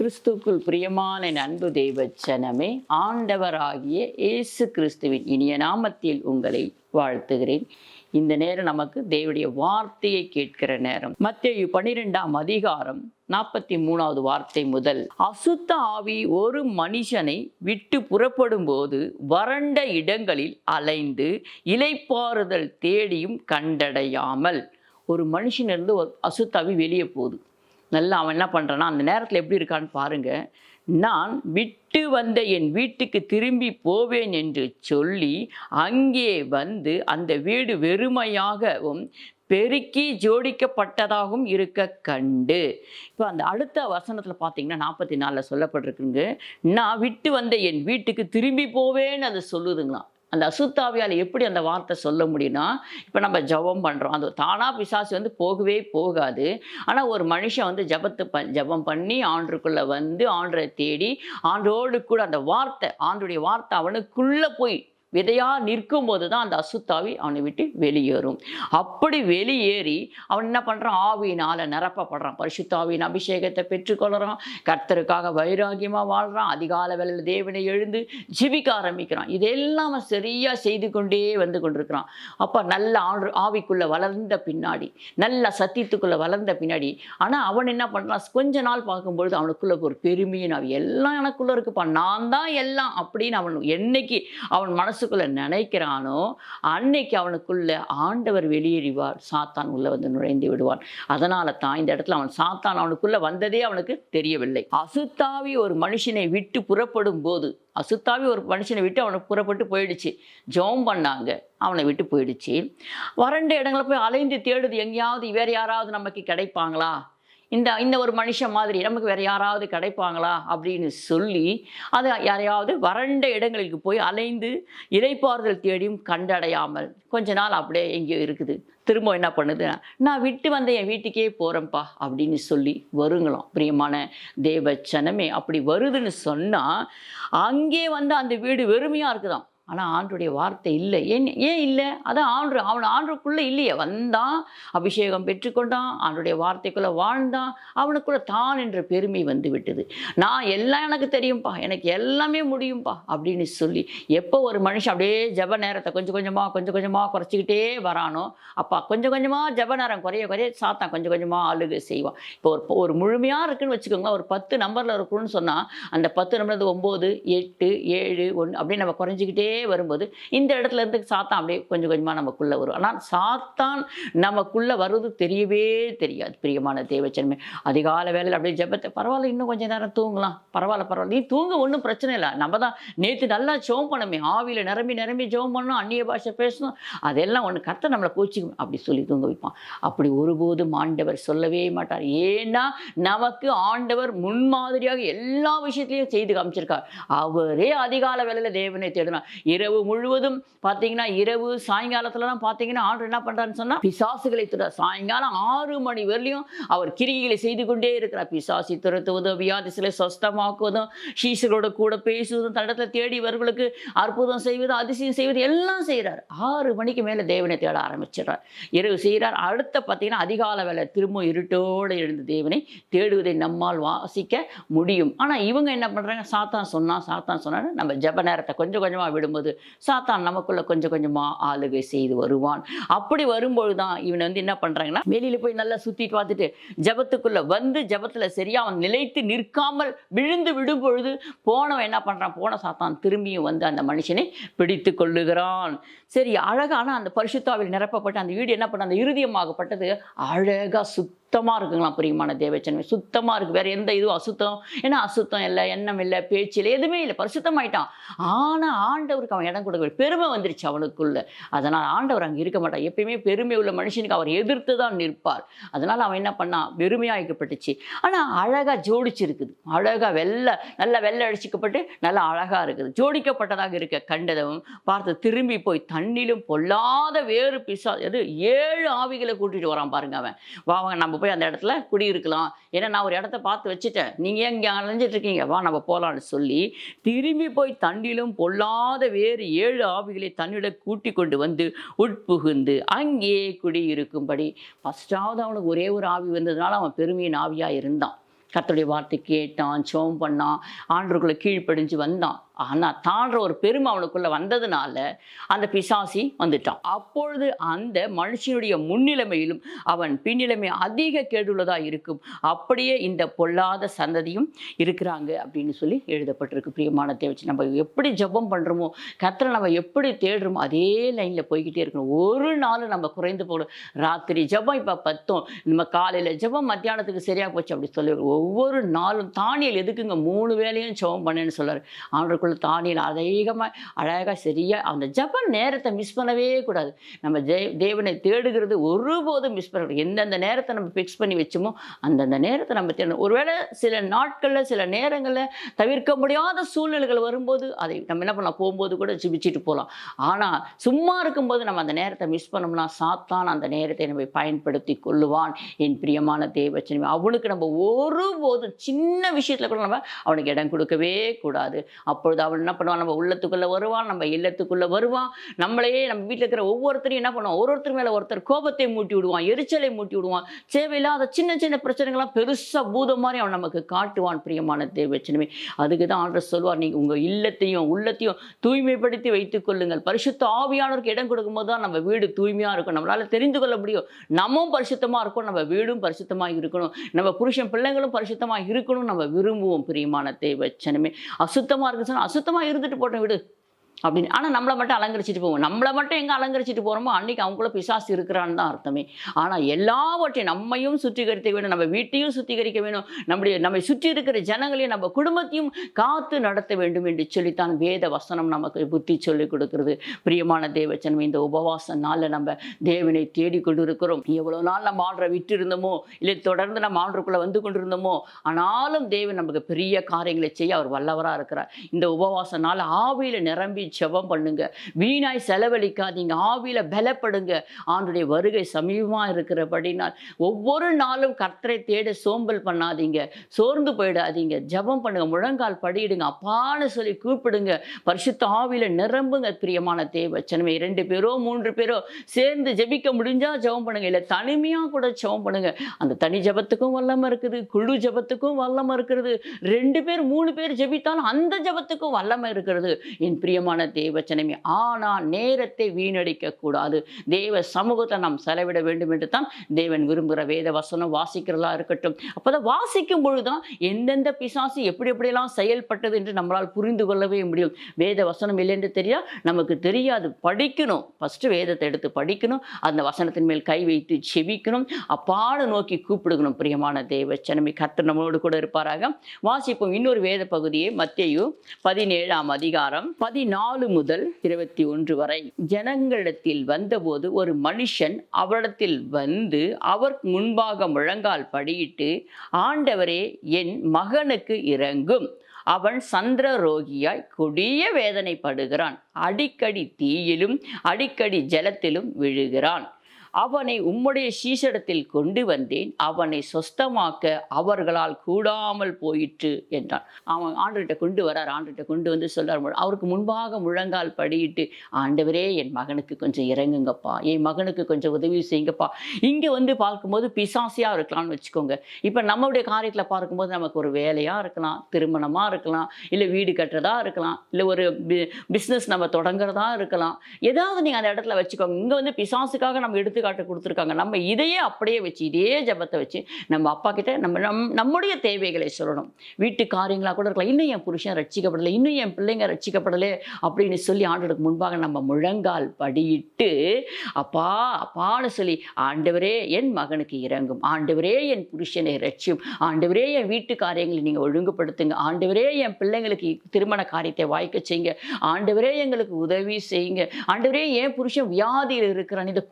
கிறிஸ்துக்குள் பிரியமான நண்பு அன்பு தெய்வச்சனமே ஆண்டவராகிய இயேசு கிறிஸ்துவின் இனிய நாமத்தில் உங்களை வாழ்த்துகிறேன். இந்த நேரம் நமக்கு தேவடைய வார்த்தையை கேட்கிற நேரம். மத்திய பனிரெண்டாம் அதிகாரம் நாற்பத்தி மூணாவது வார்த்தை முதல். அசுத்த ஆவி ஒரு மனுஷனை விட்டு புறப்படும் போது வறண்ட இடங்களில் அலைந்து இலைப்பாறுதல் தேடியும் கண்டடையாமல் ஒரு மனுஷனிருந்து அசுத்தாவி வெளியே போகுது. நல்லா அவன் என்ன பண்ணுறான்னா அந்த நேரத்தில் எப்படி இருக்கான்னு பாருங்கள் நான் விட்டு வந்த என் வீட்டுக்கு திரும்பி போவேன் என்று சொல்லி அங்கே வந்து அந்த வீடு வெறுமையாகவும் பெருக்கி ஜோடிக்கப்பட்டதாகவும் இருக்க கண்டு. இப்போ அந்த அடுத்த வசனத்தில் பார்த்தீங்கன்னா நாற்பத்தி நாலில் சொல்லப்பட்டிருக்குங்க. நான் விட்டு வந்த என் வீட்டுக்கு திரும்பி போவேன்னு அதை சொல்லுதுங்களாம். அந்த அசுத்தாவியால் எப்படி அந்த வார்த்தை சொல்ல முடியும்னா இப்போ நம்ம ஜெபம் பண்ணுறோம் அந்த தானாக பிசாசு வந்து போகவே போகாது. ஆனால் ஒரு மனுஷன் வந்து ஜபத்து ப ஜபம் பண்ணி ஆண்டுக்குள்ளே வந்து ஆண்டரை தேடி ஆண்டோடு கூட அந்த வார்த்தை ஆண்டுடைய வார்த்தை அவனுக்குள்ளே போய் விதையா நிற்கும் போது தான் அந்த அசுத்தாவி அவனை விட்டு வெளியேறும். அப்படி வெளியேறி அவன் என்ன பண்ணுறான் ஆவியினால் நிரப்பப்படுறான். பரிசுத்தாவின் அபிஷேகத்தை பெற்றுக்கொள்கிறான் கர்த்தருக்காக வைராகியமாக வாழ்கிறான் அதிகால வேலையில் தேவனை எழுந்து ஜிபிக்க ஆரம்பிக்கிறான். இதெல்லாம் அவன் சரியாக செய்து கொண்டே வந்து கொண்டிருக்கிறான். அப்போ நல்ல ஆண்டு ஆவிக்குள்ளே வளர்ந்த பின்னாடி நல்ல சத்தியத்துக்குள்ளே வளர்ந்த பின்னாடி ஆனால் அவன் என்ன பண்ணுறான் கொஞ்ச நாள் பார்க்கும்பொழுது அவனுக்குள்ள ஒரு பெருமையின் ஆவி. எல்லாம் எனக்குள்ளே இருக்குப்பா. நான் தான் எல்லாம் அப்படின்னு அவன் என்னைக்கு அவன் மனசு மனசுக்குள்ளே நினைக்கிறானோ அன்னைக்கு அவனுக்குள்ள ஆண்டவர் வெளியேறிவார். சாத்தான் உள்ள வந்து நுழைந்து விடுவான். அதனால தான் இந்த இடத்துல அவன் சாத்தான் அவனுக்குள்ள வந்ததே அவனுக்கு தெரியவில்லை. அசுத்தாவி ஒரு மனுஷனை விட்டு புறப்படும் போது அசுத்தாவி ஒரு மனுஷனை விட்டு அவனை புறப்பட்டு போயிடுச்சு. ஜெபம் பண்ணாங்க அவனை விட்டு போயிடுச்சு. வறண்ட இடங்களை போய் அலைந்து தேடுது. எங்கேயாவது வேற யாராவது நமக்கு கிடைப்பாங்களா? இந்த இந்த ஒரு மனுஷன் மாதிரி நமக்கு வேறு யாராவது கிடைப்பாங்களா? அப்படின்னு சொல்லி அது யாரையாவது வறண்ட இடங்களுக்கு போய் அலைந்து இலைப்பாறுதல் தேடியும் கண்டடையாமல் கொஞ்ச நாள் அப்படியே எங்கேயோ இருக்குது. திரும்ப என்ன பண்ணுது நான் விட்டு வந்த என் வீட்டுக்கே போகிறேன்ப்பா அப்படின்னு சொல்லி வருங்களாம். பிரியமான தேவச்சனமே அப்படி வருதுன்னு சொன்னால் அங்கே வந்து அந்த வீடு வெறுமையாக இருக்குதான் ஆனால் ஆண்டுடைய வார்த்தை இல்லை. ஏன் ஏன் இல்லை? அதான் ஆண்டு அவன் ஆண்டுக்குள்ளே இல்லையே. வந்தான் அபிஷேகம் பெற்றுக்கொண்டான் ஆண்டுடைய வார்த்தைக்குள்ளே வாழ்ந்தான் அவனுக்குள்ள தான் என்ற பெருமை வந்து விட்டது. நான் எல்லாம் எனக்கு தெரியும்ப்பா எனக்கு எல்லாமே முடியும்ப்பா அப்படின்னு சொல்லி எப்போ ஒரு மனுஷன் அப்படியே ஜப நேரத்தை கொஞ்சம் கொஞ்சமாக கொஞ்சம் கொஞ்சமாக குறைச்சிக்கிட்டே வரானோ அப்பா கொஞ்சம் கொஞ்சமாக ஜப நேரம் குறைய குறைய சாத்தான் கொஞ்சம் கொஞ்சமாக ஆளுகை செய்வான். இப்போ ஒரு ஒரு முழுமையாக இருக்குன்னு வச்சுக்கோங்களேன் ஒரு பத்து நம்பரில் இருக்குன்னு சொன்னால் அந்த பத்து நம்பர் ஒம்பது எட்டு ஏழு ஒன்று அப்படியே நம்ம குறைஞ்சிக்கிட்டே வரும்போது இந்த இடத்துல இருந்து சாத்தான் அப்படியே கொஞ்சம் கொஞ்சமாக நமக்குள்ளே வரும். ஆனால் சாத்தான் நமக்குள்ளே வருவது தெரியவே தெரியாது பிரியமான தேவச்சன்மை. அதிகால வேலையில் அப்படியே ஜெபத்தை பரவாயில்ல இன்னும் கொஞ்சம் நேரம் தூங்கலாம். பரவாயில்ல பரவாயில்ல. நீ தூங்க ஒன்றும் பிரச்சனை இல்லை. நம்ம தான் நேற்று நல்லா ஜோம் பண்ணமே. ஆவியில் நிரம்பி நிரம்பி ஜோம் பண்ணணும் அந்நிய பாஷை பேசணும். அதெல்லாம் ஒன்று கர்த்தர் நம்மளை கோச்சிக்கும். அப்படி சொல்லி தூங்க வைப்பான். அப்படி ஒருபோதும் ஆண்டவர் சொல்லவே மாட்டார். ஏன்னா நமக்கு ஆண்டவர் முன்மாதிரியாக எல்லா விஷயத்திலையும் செய்து காமிச்சிருக்கார். அவரே அதிகால வேலையில் தேவனை தேடினார் இரவு முழுவதும் பார்த்தீங்கன்னா இரவு சாயங்காலத்துலலாம் பார்த்தீங்கன்னா ஆண்டு என்ன பண்ணுறான்னு சொன்னால் பிசாசுகளை துற சாயங்காலம் ஆறு மணி வரலையும் அவர் கிரிகளை செய்து கொண்டே இருக்கிறார். பிசாசி துரத்துவதும் வியாதிசிலை சொஸ்தமாக்குவதும் ஷீசரோட கூட பேசுவதும் தடத்தில் தேடி வருவர்களுக்கு அற்புதம் செய்வதும் அதிசயம் செய்வது எல்லாம் செய்கிறார். ஆறு மணிக்கு மேலே தேவனை தேட ஆரம்பிச்சிடுறார். இரவு செய்கிறார். அடுத்த பார்த்தீங்கன்னா அதிகால வேலை திரும்ப இருட்டோடு எழுந்த தேவனை தேடுவதை நம்மால் வாசிக்க முடியும். ஆனால் இவங்க என்ன பண்ணுறாங்க சாத்தான் சொன்னால் சாத்தான் சொன்னான்னு நம்ம ஜப நேரத்தை கொஞ்சம் கொஞ்சமாக விடும்போது சாத்தான் நமக்குள்ளே கொஞ்சம் கொஞ்சமாக ஆளுகை செய்து வருவான். அப்படி வரும்பொழுது தான் இவனை வந்து என்ன பண்ணுறாங்கன்னா வெளியில் போய் நல்லா சுற்றிட்டு பார்த்துட்டு ஜபத்துக்குள்ளே வந்து ஜபத்தில் சரியா அவன் நிலைத்து நிற்காமல் விழுந்து விடும் பொழுது போனவன் என்ன பண்ணுறான் போன சாத்தான் திரும்பியும் வந்து அந்த மனுஷனை பிடித்து கொள்ளுகிறான். சரி அழகான அந்த பரிசுத்தாவில் நிரப்பப்பட்ட அந்த வீடு என்ன பண்ண அந்த இருதயமாகப்பட்டது அழகாக சுத்தமாக இருக்குங்களாம் பிரியமான தேவச்சன்மை. சுத்தமாக இருக்குது வேறு எந்த இதுவும் அசுத்தம் ஏன்னா அசுத்தம் இல்லை எண்ணம் இல்லை பேச்சு இல்லை எதுவுமே இல்லை. பரிசுத்தமாயிட்டான். ஆனால் ஆண்டவருக்கு அவன் இடம் கொடுக்க பெருமை வந்துருச்சு அவனுக்குள்ள. அதனால் ஆண்டவர் அங்கே இருக்க மாட்டான் எப்பயுமே பெருமை உள்ள மனுஷனுக்கு அவர் எதிர்த்து தான் நிற்பார். அதனால் அவன் என்ன பண்ணான் வெறுமையாக்கப்பட்டுச்சு ஆனால் அழகாக ஜோடிச்சிருக்குது. அழகாக வெள்ளை நல்லா வெள்ளை அடிச்சுக்கப்பட்டு நல்லா அழகாக இருக்குது. ஜோடிக்கப்பட்டதாக இருக்க கண்டதும் பார்த்து திரும்பி போய் தண்ணிலும் பொல்லாத வேறு பிசா எது? ஏழு ஆவிகளை கூட்டிகிட்டு வரான் பாருங்க அவன். வாங்க நம்ம போய் போய் அந்த இடத்துல குடியிருக்கலாம். ஏன்னா நான் ஒரு இடத்த பார்த்து வச்சுட்டேன். நீங்கள் ஏன் இங்கே அலைஞ்சிட்டு இருக்கீங்க வா நம்ம போகலான்னு சொல்லி திரும்பி போய் தண்ணிலும் பொல்லாத வேறு ஏழு ஆவிகளை தன்னிட கூட்டி கொண்டு வந்து உட்புகுந்து அங்கே குடியிருக்கும்படி. ஃபஸ்ட்டாவது அவனுக்கு ஒரே ஒரு ஆவி வந்ததுனால அவன் பெருமையின் ஆவியாக இருந்தான். கத்தோடைய வார்த்தை கேட்டான் சோம் பண்ணான் ஆண்டருக்குள்ளே கீழ்ப்படிஞ்சு வந்தான். ஆனால் தாழ்ற ஒரு பெருமை அவனுக்குள்ளே வந்ததுனால அந்த பிசாசி வந்துட்டான். அப்பொழுது அந்த மனுஷனுடைய முன்னிலைமையிலும் அவன் பின்னிலைமை அதிக கேடுள்ளதாக இருக்கும். அப்படியே இந்த பொல்லாத சந்ததியும் இருக்கிறாங்க அப்படின்னு சொல்லி எழுதப்பட்டிருக்கு. பிரியமானத்தை வச்சு நம்ம எப்படி ஜெபம் பண்ணுறோமோ கத்தரை நம்ம எப்படி தேடுறோமோ அதே லைனில் போய்கிட்டே இருக்கணும். ஒரு நாள் நம்ம குறைந்து போகணும். ராத்திரி ஜெபம் இப்போ பத்தும். நம்ம காலையில் ஜெபம் மத்தியானத்துக்கு சரியாக போச்சு அப்படி சொல்லி ஒவ்வொரு நாளும் தானியல் எதுக்குங்க? மூணு வேலையும் ஜெபம் பண்ணேன்னு சொல்கிறார் ஆண்டருக்குள்ள தானியல் அதிகமாக அழகாக சரியாக அந்த ஜப நேரத்தை மிஸ் பண்ணவே கூடாது. நம்ம ஜெய தேவனை தேடுகிறது ஒருபோதும் மிஸ் பண்ணக்கூடாது எந்தெந்த நேரத்தை நம்ம ஃபிக்ஸ் பண்ணி வச்சோமோ அந்தந்த நேரத்தை நம்ம தேடணும். ஒருவேளை சில நாட்களில் சில நேரங்களில் தவிர்க்க முடியாத சூழ்நிலைகள் வரும்போது அதை நம்ம என்ன பண்ணலாம்? போகும்போது கூட ஜிபிச்சிட்டு போகலாம் ஆனால் சும்மா இருக்கும்போது நம்ம அந்த நேரத்தை மிஸ் பண்ணோம்னா சாத்தான் அந்த நேரத்தை நம்ம பயன்படுத்தி கொள்ளுவான். என் பிரியமான தேவச்சனமே அவனுக்கு நம்ம ஒரு ஒருபோதும் சின்ன விஷயத்தில் கூட நம்ம அவனுக்கு இடம் கொடுக்கவே கூடாது. அப்பொழுது அவன் என்ன பண்ணுவான்? நம்ம உள்ளத்துக்குள்ளே வருவான் நம்ம இல்லத்துக்குள்ளே வருவான். நம்மளையே நம்ம வீட்டில் இருக்கிற ஒவ்வொருத்தரையும் என்ன பண்ணுவான்? ஒரு ஒருத்தர் மேலே ஒருத்தர் கோபத்தை மூட்டி விடுவான் எரிச்சலை மூட்டி விடுவான். தேவையில்லாத சின்ன சின்ன பிரச்சனைகள்லாம் பெருசாக பூதம் மாதிரி அவன் நமக்கு காட்டுவான் பிரியமான தேவச்சனமே அதுக்கு தான் ஆண்டர் சொல்வார் நீங்கள் உங்கள் இல்லத்தையும் உள்ளத்தையும் தூய்மைப்படுத்தி வைத்துக் கொள்ளுங்கள். பரிசுத்த ஆவியானவருக்கு இடம் கொடுக்கும்போது தான் நம்ம வீடு தூய்மையாக இருக்கும் நம்மளால் தெரிந்து கொள்ள முடியும். நம்மும் பரிசுத்தமாக இருக்கும் நம்ம வீடும் பரிசுத்தமாக இருக்கணும். நம்ம புருஷன் பிள்ளைங்களும் பரிசுத்தமாக இருக்கணும் நம்ம விரும்புவோம் பிரியமான தேவச்சனமே அசுத்தமாக இருக்கு சொன்னால் அசுத்தமாக இருந்துட்டு போட்டோம் விடு. அப்படின்னு. ஆனால் நம்மளை மட்டும் அலங்கரிச்சிட்டு போவோம். நம்மளை மட்டும் எங்கே அலங்கரிச்சிட்டு போகிறோமோ அன்றைக்கி அவங்கள பிசாசு இருக்கிறான்னு தான் அர்த்தமே. ஆனால் எல்லாவற்றையும் நம்மையும் சுத்திகரிக்க வேணும் நம்ம வீட்டையும் சுத்திகரிக்க வேணும். நம்முடைய நம்மை சுற்றி இருக்கிற ஜனங்களையும் நம்ம குடும்பத்தையும் காத்து நடத்த வேண்டும் என்று சொல்லித்தான் வேத வசனம் நமக்கு புத்தி சொல்லிக் கொடுக்கிறது. பிரியமான தேவச்சனம் இந்த உபவாச நாளில் நம்ம தேவனை தேடி கொண்டு இருக்கிறோம் எவ்வளோ நாள் நம்ம ஆண்டரை விட்டு இருந்தோமோ இல்லை தொடர்ந்து நம்ம ஆண்டருக்குள்ளே வந்து கொண்டு இருந்தோமோ ஆனாலும் தேவன் நமக்கு பெரிய காரியங்களை செய்ய அவர் வல்லவராக இருக்கிறார். இந்த உபவாச நாள் ஆவியில் நிரம்பி ஜெபம் பண்ணுங்க. வீணாய் செலவழிக்காதீங்க. ஆவியில் பலப்படுங்க. ஆண்டுடைய வருகை சமீபமாக இருக்கிறபடினால் ஒவ்வொரு நாளும் கர்த்தரை தேட சோம்பல் பண்ணாதீங்க. சோர்ந்து போயிடாதீங்க. ஜெபம் பண்ணுங்க. முழங்கால் படியிடுங்க. அப்பான்னு சொல்லி கூப்பிடுங்க. பரிசுத்த ஆவியில் நிரம்புங்க பிரியமான தேவச்சனமே இரண்டு பேரோ மூன்று பேரோ சேர்ந்து ஜெபிக்க முடிஞ்சா ஜெபம் பண்ணுங்க. இல்லை தனிமையாக கூட ஜெபம் பண்ணுங்க. அந்த தனி ஜெபத்துக்கும் வல்லமை இருக்குது. குழு ஜெபத்துக்கும் வல்லமை இருக்கிறது ரெண்டு பேர் மூணு பேர் ஜெபித்தாலும் அந்த ஜெபத்துக்கும் வல்லமை இருக்கிறது. என் பிரியமான அருமையான தேவச்சனமே. ஆனால் நேரத்தை வீணடிக்க கூடாது தேவ சமூகத்தை நாம் செலவிட வேண்டும் என்று தான் தேவன் விரும்புகிற வேத வசனம் வாசிக்கிறதா இருக்கட்டும். அப்போதான் வாசிக்கும் பொழுதுதான் எந்தெந்த பிசாசு எப்படி எப்படியெல்லாம் செயல்பட்டது என்று நம்மளால் புரிந்து கொள்ளவே முடியும். வேத வசனம் இல்லை என்று தெரியா? நமக்கு தெரியாது. படிக்கணும். ஃபஸ்ட்டு வேதத்தை எடுத்து படிக்கணும். அந்த வசனத்தின் மேல் கை வைத்து செவிக்கணும் அப்பாடு நோக்கி கூப்பிடுக்கணும் பிரியமான தேவச்சனமே. கர்த்தர் நம்மளோடு கூட இருப்பாராக. வாசிப்போம் இன்னொரு வேத பகுதியை. மத்தியு பதினேழாம் அதிகாரம் பதினாலு நாலு முதல் இருபத்தி ஒன்று வரை ஜனங்களிடத்தில் வந்தபோது ஒரு மனுஷன் அவரிடத்தில் வந்து அவர் முன்பாக முழங்கால் படியிட்டு ஆண்டவரே என் மகனுக்கு இறங்கும் அவன் சந்திர ரோகியாய் கொடிய வேதனைப்படுகிறான். அடிக்கடி தீயிலும் அடிக்கடி ஜலத்திலும் விழுகிறான். அவனை உம்முடைய சீசடத்தில் கொண்டு வந்தேன். அவனை சொஸ்தமாக்க அவர்களால் கூடாமல் போயிற்று என்றான். அவன் ஆண்டுகிட்ட கொண்டு வரார். ஆண்டுகிட்ட கொண்டு வந்து சொல்றார். அவருக்கு முன்பாக முழங்கால் படியிட்டு ஆண்டவரே என் மகனுக்கு கொஞ்சம் இறங்குங்கப்பா. என் மகனுக்கு கொஞ்சம் உதவி செய்யுங்கப்பா. இங்கே வந்து பார்க்கும்போது பிசாசியாக இருக்கலாம்னு வச்சுக்கோங்க. இப்போ நம்மளுடைய காரியத்தில் பார்க்கும்போது நமக்கு ஒரு வேலையாக இருக்கலாம் திருமணமாக இருக்கலாம் இல்லை வீடு கட்டுறதா இருக்கலாம் இல்லை ஒரு பிஸ்னஸ் நம்ம தொடங்குறதா இருக்கலாம். ஏதாவது நீங்கள் அந்த இடத்துல வச்சுக்கோங்க. இங்கே வந்து பிசாசுக்காக நம்ம எடுத்து எடுத்துக்காட்டு கொடுத்துருக்காங்க. நம்ம இதையே அப்படியே வச்சு இதே ஜபத்தை வச்சு நம்ம அப்பா கிட்ட நம்ம நம் நம்முடைய தேவைகளை சொல்லணும். வீட்டு காரியங்களாக கூட இருக்கலாம். இன்னும் என் புருஷன் ரட்சிக்கப்படலை இன்னும் என் பிள்ளைங்க ரட்சிக்கப்படலை அப்படின்னு சொல்லி ஆண்டோருக்கு முன்பாக நம்ம முழங்கால் படியிட்டு அப்பா அப்பான்னு சொல்லி ஆண்டவரே என் மகனுக்கு இறங்கும். ஆண்டவரே என் புருஷனை ரட்சியும். ஆண்டவரே என் வீட்டு காரியங்களை நீங்கள் ஒழுங்குபடுத்துங்க. ஆண்டவரே என் பிள்ளைங்களுக்கு திருமண காரியத்தை வாய்க்க செய்யுங்க. ஆண்டவரே எங்களுக்கு உதவி செய்யுங்க. ஆண்டவரே என் புருஷன் வியாதியில் இருக்கிறான். இந்த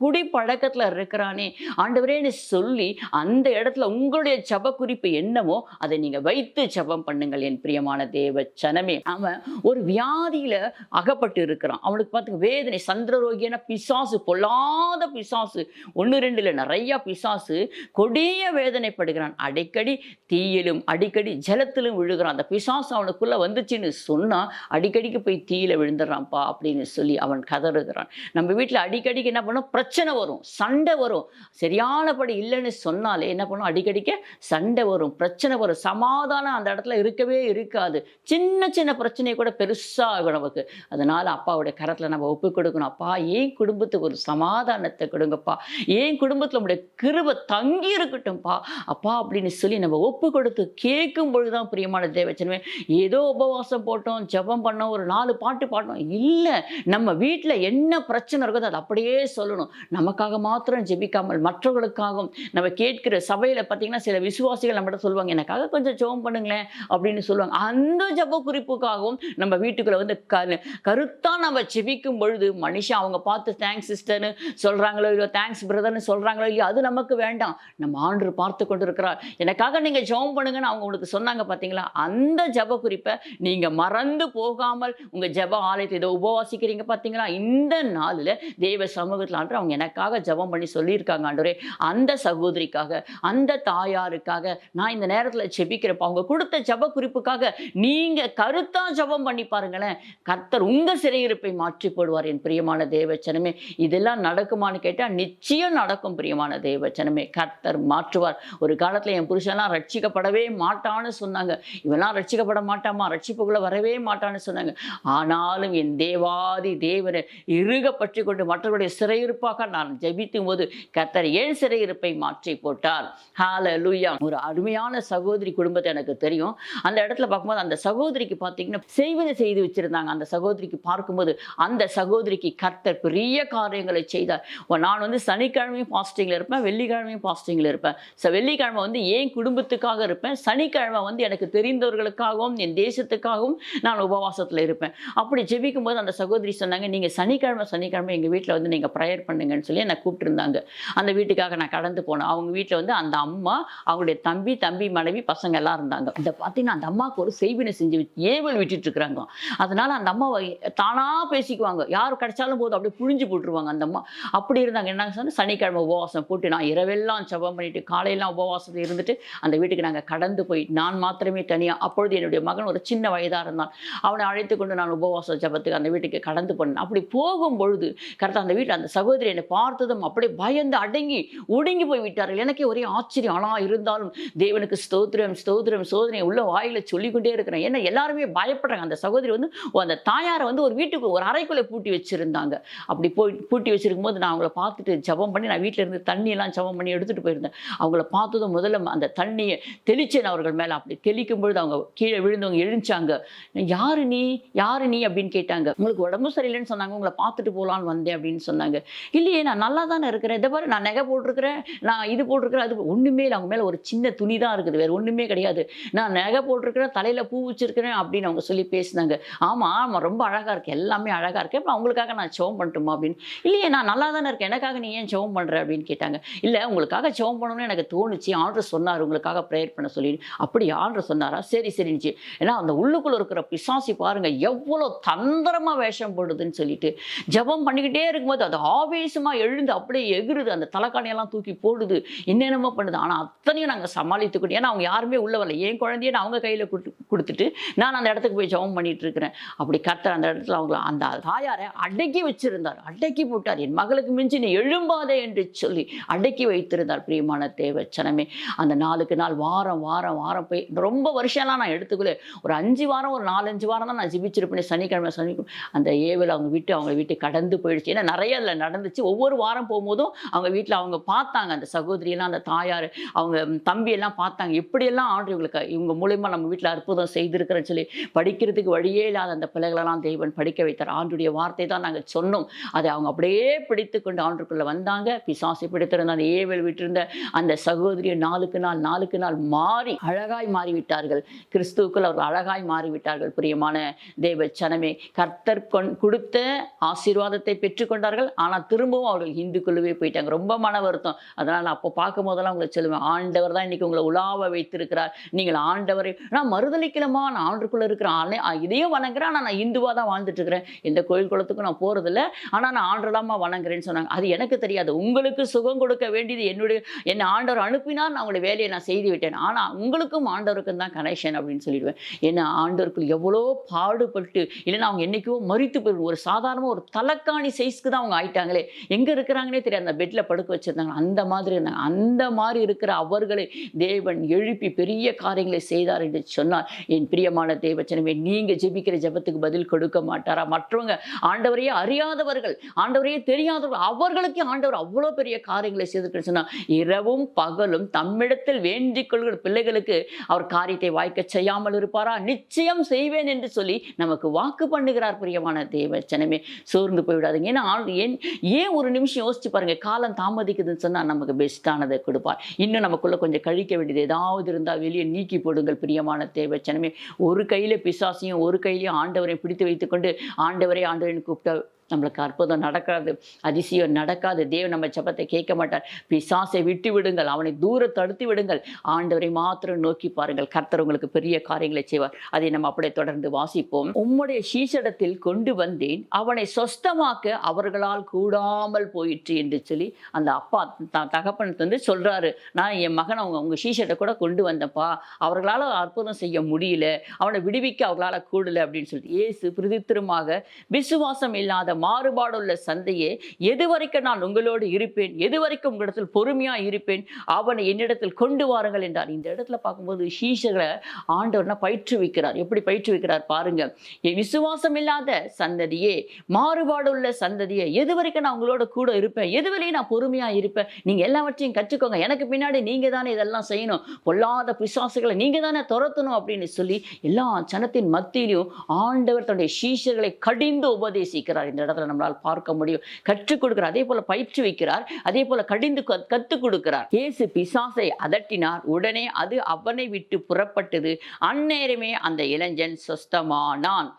குடிப்பழக்கத்தில் இருக்கிறானே. ஆண்டவரேன்னு சொல்லி அந்த இடத்துல உங்களுடைய ஜப குறிப்பு என்னமோ அதை நீங்கள் வைத்து ஜபம் பண்ணுங்கள் என் பிரியமான தேவ சனமே அவன் ஒரு வியாதியில் அகப்பட்டு இருக்கிறான். அவனுக்கு பார்த்துக்க வேதனை சந்திரரோகியான பிசாசு பொல்லாத பிசாசு. ஒன்று ரெண்டுல நிறைய பிசாசு கொடிய வேதனைப்படுகிறான். அடிக்கடி தீயிலும் அடிக்கடி ஜலத்திலும் விழுகிறான். அந்த பிசாசு அவனுக்குள்ள வந்துச்சுன்னு சொன்னா அடிக்கடிக்கு போய் தீயில விழுந்துடுறான்ப்பா அப்படின்னு சொல்லி அவன் கதறுகிறான். நம்ம வீட்டில் அடிக்கடிக்கு என்ன பண்ணோம்? பிரச்சனை வரும். சண்டை வரும். சரியானபடி இல்லைன்னு சொன்னாலே என்ன பண்ணும்? அடிக்கடிக்க சண்டை வரும் பிரச்சனை வரும். சமாதானம் அந்த இடத்துல இருக்கவே இருக்காது. சின்ன சின்ன பிரச்சனையை கூட பெருசாகும் நமக்கு. அதனால் அப்பாவுடைய கரத்தில் நம்ம ஒப்பு கொடுக்கணும். அப்பா ஏன் குடும்பத்துக்கு ஒரு சமாதானத்தை கொடுங்கப்பா? ஏன் குடும்பத்தில் நம்முடைய கிருபை தங்கி இருக்கட்டும்ப்பா? அப்பா அப்படின்னு சொல்லி நம்ம ஒப்பு கொடுத்து கேட்கும் பொழுதுதான் பிரியமான தேவச்சனமே ஏதோ உபவாசம் போட்டோம் ஜெபம் பண்ணோம் ஒரு நாலு பாட்டு பாட்டோம் இல்லை நம்ம வீட்டில் என்ன பிரச்சனை இருக்கோ அதை அப்படியே சொல்லணும். நமக்காக மாத்திரம் ஜெபிக்காமல் மற்றவர்களுக்காகவும் நம்ம கேட்கிற சபையில் பார்த்தீங்கன்னா சில விசுவாசிகள் நம்மகிட்ட சொல்லுவாங்க எனக்காக கொஞ்சம் ஜெபம் பண்ணுங்களேன் அப்படின்னு சொல்லுவாங்க. அந்த ஜெப குறிப்புக்காகவும் நம்ம வீட்டுக்குள்ளே வந்து க கருத்தாக நம்ம ஜெபிக்கும் பொழுது மனுஷன் அவங்க பார்த்து தேங்க்ஸ் சிஸ்டர்னு சொல்கிறாங்களோ இல்லையோ தேங்க்ஸ் பிரதர்னு சொல்கிறாங்களோ இல்லையோ அது நமக்கு வேண்டாம். நம்ம ஆண்டு பார்த்து கொண்டு இருக்கிறார் எனக்காக நீங்கள் ஜெபம் பண்ணுங்கன்னு அவங்க உங்களுக்கு சொன்னாங்க பார்த்தீங்களா? அந்த ஜெப குறிப்பை நீங்கள் மறந்து போகாமல் உங்கள் ஜெப ஆலயத்தை இதை உபவாசிக்கிறீங்க பார்த்தீங்களா? இந்த நாளில் தேவ சமூகத்தில் ஆண்டு அவங்க எனக்காக ஜபம் பண்ணி சொல்லியிருக்காங்க ஆண்டவரே. அந்த சகோதரிக்காக அந்த தாயாருக்காக நான் இந்த நேரத்தில் செபிக்கிறப்ப அவங்க கொடுத்த ஜெப குறிப்புக்காக நீங்கள் கருத்தாக ஜெபம் பண்ணி பாருங்களேன். கர்த்தர் உங்கள் சிறையிருப்பை மாற்றி போடுவார் என் பிரியமான தேவச்சனமே. இதெல்லாம் நடக்குமான்னு கேட்டால் நிச்சயம் நடக்கும் பிரியமான தேவச்சனமே. கர்த்தர் மாற்றுவார். ஒரு காலத்தில் என் புருஷன்லாம் ரட்சிக்கப்படவே மாட்டான்னு சொன்னாங்க. இவெல்லாம் ரட்சிக்கப்பட மாட்டாமா? ரட்சிப்புக்குள்ளே வரவே மாட்டான்னு சொன்னாங்க. ஆனாலும் என் தேவாதி தேவனை இறுக பற்றி கொண்டு மற்றவருடைய சிறையிருப்பாக நான் ஜெபிக்கும் போது கர்த்தர் ஏன் சிறையிருப்பை மாற்றி போட்டார். ஹால லூயா ஒரு அருமையான சகோதரி குடும்பத்தை எனக்கு தெரியும். அந்த இடத்துல பார்க்கும்போது அந்த சகோதரிக்கு பார்த்தீங்கன்னா செய்வதை செய்து வச்சிருந்தாங்க. அந்த சகோதரிக்கு பார்க்கும்போது அந்த சகோதரிக்கு கர்த்தர் பெரிய காரியங்களை செய்தார். நான் வந்து சனிக்கிழமையும் ஃபாஸ்டிங்கில் இருப்பேன் வெள்ளிக்கிழமையும் ஃபாஸ்டிங்கில் இருப்பேன். ஸோ வெள்ளிக்கிழமை வந்து ஏன் குடும்பத்துக்காக இருப்பேன். சனிக்கிழமை வந்து எனக்கு தெரிந்தவர்களுக்காகவும் என் தேசத்துக்காகவும் நான் உபவாசத்தில் இருப்பேன். அப்படி ஜெபிக்கும் போது அந்த சகோதரி சொன்னாங்க நீங்கள் சனிக்கிழமை சனிக்கிழமை எங்கள் வீட்டில் வந்து நீங்கள் ப்ரேயர் பண்ணுங்கன்னு சொல்லி என்னை கூப்பிட்டுருந்தாங்க. அந்த வீட்டுக்காக நான் கடந்து போனேன். அவங்க வீட்டில் வந்து அந்த அம்மா அவங்களுடைய தம்பி தம்பி மனைவி பசங்க எல்லாம் இருந்தாங்க. இதை பார்த்தீங்கன்னா அந்த அம்மாவுக்கு ஒரு செய்வினை செஞ்சு ஏவல் விட்டுட்டு இருக்கிறாங்க அதனால அந்த அம்மாவை தானாக பேசிக்குவாங்க. யார் கிடைச்சாலும் போதும் அப்படியே புழிஞ்சு போட்டுருவாங்க அந்த அம்மா. அப்படி இருந்தாங்க. என்ன சொன்னால் சனிக்கிழமை உபவாசம் போட்டு நான் இரவெல்லாம் செபம் பண்ணிட்டு காலையெல்லாம் உபவாசத்தில் இருந்துட்டு அந்த வீட்டுக்கு நாங்கள் கடந்து போய் நான் மாத்திரமே தனியாக அப்பொழுது என்னுடைய மகன் ஒரு சின்ன வயதாக இருந்தான். அவனை அழைத்து கொண்டு நான் உபவாச ஜபத்துக்கு அந்த வீட்டுக்கு கடந்து போனேன். அப்படி போகும் பொழுது கரெக்டாக அந்த வீட்டில் அந்த சகோதரி என்னை பார்த்ததும் அப்படியே பயந்து அடங்கி ஒடுங்கி போய் விட்டார்கள். எனக்கே ஒரே ஆச்சரியம் ஆனால் இருந்தாலும் தேவனுக்கு ஸ்தோத்திரம் ஸ்தோத்திரம் சோதனை உள்ள வாயில சொல்லிக்கொண்டே இருக்கிறேன். ஏன்னா எல்லாருமே பயப்படுறாங்க. அந்த சகோதரி வந்து அந்த தாயாரை வந்து ஒரு வீட்டுக்கு ஒரு அறைக்குள்ளே பூட்டி வச்சிருந்தாங்க. அப்படி போய் பூட்டி வச்சிருக்கும் போது நான் அவங்கள பார்த்துட்டு ஜபம் பண்ணி நான் வீட்டில் இருந்து தண்ணியெல்லாம் ஜபம் பண்ணி எடுத்துகிட்டு போயிருந்தேன். அவங்கள பார்த்ததும் முதல்ல அந்த தண்ணியை தெளிச்சேன் அவர்கள் மேலே. அப்படி தெளிக்கும் பொழுது அவங்க கீழே விழுந்தவங்க எழுந்தாங்க யாரு நீ? யாரு நீ? அப்படின்னு கேட்டாங்க. உங்களுக்கு உடம்பு சரியில்லைன்னு சொன்னாங்க. உங்களை பார்த்துட்டு போகலான்னு வந்தேன் அப்படின்னு சொன்னாங்க. இல்லையே நான் நல்லா தானே இருக்கிறேன்? இதை பாரு நான் நகை போட்டிருக்கிறேன் நான் இது போட்டிருக்கிறேன் அது ஒன்றுமே இல்லை. அவங்க மேலே ஒரு சின்ன துணி தான் இருக்குது வேறு ஒன்றுமே கிடையாது. நான் நகை போட்டிருக்கிறேன் தலையில் பூ வச்சிருக்கிறேன் அப்படின்னு அவங்க சொல்லி பேசினாங்க. ஆமாம் ஆமாம் ரொம்ப அழகாக இருக்கு எல்லாமே அழகாக இருக்குது இப்போ அவங்களுக்காக நான் ஜெபம் பண்ணட்டுமா அப்படின்னு. இல்லையே நான் நல்லா தானே இருக்கேன் எனக்காக நீ ஏன் ஜெபம் பண்ணுற அப்படின்னு கேட்டாங்க. இல்லை உங்களுக்காக ஜெபம் பண்ணணும்னு எனக்கு தோணுச்சு ஆர்டர் சொன்னார் உங்களுக்காக ப்ரேயர் பண்ண சொல்லி. அப்படி ஆர்டர் சொன்னாரா? சரி சரிச்சு ஏன்னா அந்த உள்ளுக்குள்ளே இருக்கிற பிசாசி பாருங்க எவ்வளோ தந்திரமாக வேஷம் போடுதுன்னு சொல்லிட்டு ஜெபம் பண்ணிக்கிட்டே இருக்கும்போது அது ஆவேசமாக எழுந்து அப்படியே எகிருது அந்த தலைக்காணியெல்லாம் தூக்கி போடுது என்னென்னமோ பண்ணுது. ஆனால் அத்தனையும் நாங்கள் சமாளித்துக்கிட்டோம் ஏன்னா அவங்க யாருமே உள்ள வரல. என் குழந்தைய நான் அவங்க கையில் கொடுத்துட்டு நான் அந்த இடத்துக்கு போய் ஜபம் பண்ணிட்டு இருக்கிறேன். அப்படி கர்த்தர் அந்த இடத்துல அவங்கள அந்த தாயாரை அடக்கி வச்சிருந்தார். அடக்கி போட்டார். என் மகளுக்கு மிஞ்சி நீ எழும்பாதே என்று சொல்லி அடக்கி வைத்திருந்தார். பிரியமான தேவச்சனமே அந்த நாளுக்கு நாள் வாரம் வாரம் வாரம் போய் ரொம்ப வருஷம்லாம் நான் எடுத்துக்கல. ஒரு அஞ்சு வாரம் ஒரு நாலஞ்சு வாரம் தான் நான் ஜிபிச்சிருப்பேன். சனிக்கிழமை சனிக்கிழமை அந்த ஏவில் அவங்க விட்டு அவங்க வீட்டு கடந்து போயிடுச்சு. ஏன்னா நிறைய அதில் நடந்துச்சு. ஒவ்வொரு வாரம் போகும்போதும் அவங்க வீட்டில் அவங்க பார்த்தாங்க. அந்த சகோதரியெல்லாம் அந்த தாயார் அவங்க தம்பியெல்லாம் பார்த்தாங்க. எப்படியெல்லாம் ஆண்டு இவங்களுக்கு இவங்க மூலயமா நம்ம வீட்டில் அற்புதம் செய்திருக்கிறேன்னு சொல்லி படிக்கிறதுக்கு வழியே இல்லாத அந்த பிள்ளைகளெல்லாம் தேவன் படிக்க வைத்தார். ஆண்டுடைய வார்த்தை தான் நாங்கள் சொன்னோம். அதை அவங்க அப்படியே பிடித்து கொண்டு ஆண்டுக்குள்ளே வந்தாங்க. பிசாசை பிடித்திருந்த அந்த ஏவல் விட்டிருந்த அந்த சகோதரியை நாளுக்கு நாள் நாளுக்கு நாள் மாறி அழகாய் மாறிவிட்டார்கள். கிறிஸ்துவுக்குள் அவர்கள் அழகாய் மாறிவிட்டார்கள். பிரியமான தேவ சனமே கர்த்தர் கொண் கொடுத்த ஆசீர்வாதத்தை பெற்றுக்கொண்டார்கள். ஆனால் திரும்பவும் அவர்கள் இந்துக்குள்ளவே போயிட்டாங்க. ரொம்ப மன வருத்தம். அதனால் நான் அப்போ பார்க்கும் போதெல்லாம் உங்களை சொல்லுவேன் ஆண்டவர் தான் இன்றைக்கி உங்களை உலாவ வைத்திருக்கிறார். நீங்கள் ஆண்டவரை நான் மறுதளிக்கலமா நான் ஆண்டுக்குள்ளே இருக்கிறேன் ஆளே. இதையும் வணங்குறேன். ஆனால் நான் இந்துவாக தான் வாழ்ந்துட்டுருக்கிறேன். எந்த கோயில் குளத்துக்கும் நான் போகிறதில்ல ஆனால் நான் ஆண்டலாமா வணங்குறேன்னு சொன்னாங்க. அது எனக்கு தெரியாது. உங்களுக்கு சுகம் கொடுக்க வேண்டியது என்னுடைய என்னை ஆண்டவர் அனுப்பினால் நான் உங்களுடைய வேலையை நான் செய்து விட்டேன். ஆனால் உங்களுக்கும் ஆண்டவருக்கும் தான் கனெக்ஷன் அப்படின்னு சொல்லிடுவேன். ஏன்னா ஆண்டவருக்குள் எவ்வளோ பாடுபட்டு இல்லைன்னா அவங்க என்றைக்கோ மறித்து போயிடும் ஒரு சாதாரண ஒரு தலக்காணி சைஸ்க்கு தான் அவங்க ஆயிட்டாங்களே. எங்கே இருக்கிற இருக்கிறாங்கன்னே தெரியாது. அந்த பெட்டில் படுக்க வச்சுருந்தாங்க. அந்த மாதிரி இருந்தாங்க. அந்த மாதிரி இருக்கிற அவர்களை தேவன் எழுப்பி பெரிய காரியங்களை செய்தார் என்று சொன்னார். என் பிரியமான தேவச்சனமே நீங்கள் ஜெபிக்கிற ஜெபத்துக்கு பதில் கொடுக்க மாட்டாரா? மற்றவங்க ஆண்டவரையே அறியாதவர்கள் ஆண்டவரையே தெரியாதவர்கள் அவர்களுக்கு ஆண்டவர் அவ்வளோ பெரிய காரியங்களை செய்திருக்கிறேன்னு சொன்னால் இரவும் பகலும் தம்மிடத்தில் வேண்டிக் கொள்கிற பிள்ளைகளுக்கு அவர் காரியத்தை வாய்க்க செய்யாமல் இருப்பாரா? நிச்சயம் செய்வேன் என்று சொல்லி நமக்கு வாக்கு பண்ணுகிறார் பிரியமான தேவச்சனமே. சோர்ந்து போய்விடாதீங்க. ஏன்னா ஏன் ஏன் ஒரு நிமிஷம் யோசிச்சு பாருங்க காலம் தாமதிக்குதுன்னு சொன்னால் நமக்கு பெஸ்ட்டானதை கொடுப்பார் இன்னும் நமக்குள்ள கொஞ்சம் கழிக்க வேண்டியது ஏதாவது இருந்தால் வெளியே நீக்கி போடுங்கள் பிரியமான தேவச்சனமே. ஒரு கையில பிசாசையும் ஒரு கையிலையும் ஆண்டவரை பிடித்து வைத்துக்கொண்டு ஆண்டவரை ஆண்டவரின் கூப்பிட்ட நம்மளுக்கு அற்புதம் நடக்காது அதிசயம் நடக்காது. தேவன் நம்ம ஜெபத்தை கேட்க மாட்டார். பிசாசை விட்டு விடுங்கள் அவனை தூர தடுத்து விடுங்கள். ஆண்டவரை மாத்திரம் நோக்கி பாருங்கள். கர்த்தர் உங்களுக்கு பெரிய காரியங்களை செய்வார். அதை நம்ம அப்படியே தொடர்ந்து வாசிப்போம். உம்முடைய சீசடத்தில் கொண்டு வந்தேன் அவனை சொஸ்தமாக்க அவர்களால் கூடாமல் போயிற்று என்று சொல்லி அந்த அப்பா த தகப்பன் வந்து சொல்றாரு. நான் என் மகன் அவங்க உங்க சீசடை கூட கொண்டு வந்தப்பா அவர்களால் அற்புதம் செய்ய முடியல. அவனை விடுவிக்க அவர்களால் கூடல அப்படின்னு சொல்லிட்டு ஏசு பிரதித்திரமாக விசுவாசம் இல்லாத மாறுபாடுள்ள சந்தையே எது வரைக்கும் நான் உங்களோடு இருப்பேன் எது வரைக்கும் உங்களிடத்தில் பொறுமையாக இருப்பேன் அவனை என்னிடத்தில் கொண்டு வாருங்கள் என்றார். இந்த இடத்துல பார்க்கும்போது சீஷர்களை ஆண்டவர்னா பயிற்றுவிக்கிறார்? எப்படி பயிற்றுவிக்கிறார் பாருங்க. என் விசுவாசம் இல்லாத சந்ததியே மாறுபாடுள்ள சந்ததியே எது வரைக்கும் நான் உங்களோட கூட இருப்பேன் எது வரையும் நான் பொறுமையாக இருப்பேன் நீங்கள் எல்லாவற்றையும் கற்றுக்கோங்க. எனக்கு பின்னாடி நீங்கள் தானே இதெல்லாம் செய்யணும் பொல்லாத பிசாசுகளை நீங்கள் தானே துரத்தணும் அப்படின்னு சொல்லி எல்லா சனத்தின் மத்தியிலும் ஆண்டவர் தன்னுடைய சீஷர்களை கடிந்து உபதேசிக்கிறார். இந்த இடத்துல நம்மளால் பார்க்க முடியும். கற்றுக் கொடுக்கிறார். அதே போல பயிற்சி வைக்கிறார். அதே போல கடிந்து கத்- கத்துக் கொடுக்கிறார். இயேசு பிசாசை அதட்டினார். உடனே அது அவனை விட்டு புறப்பட்டது. அந்நேரமே அந்த இளைஞன் சொஸ்தமானான்.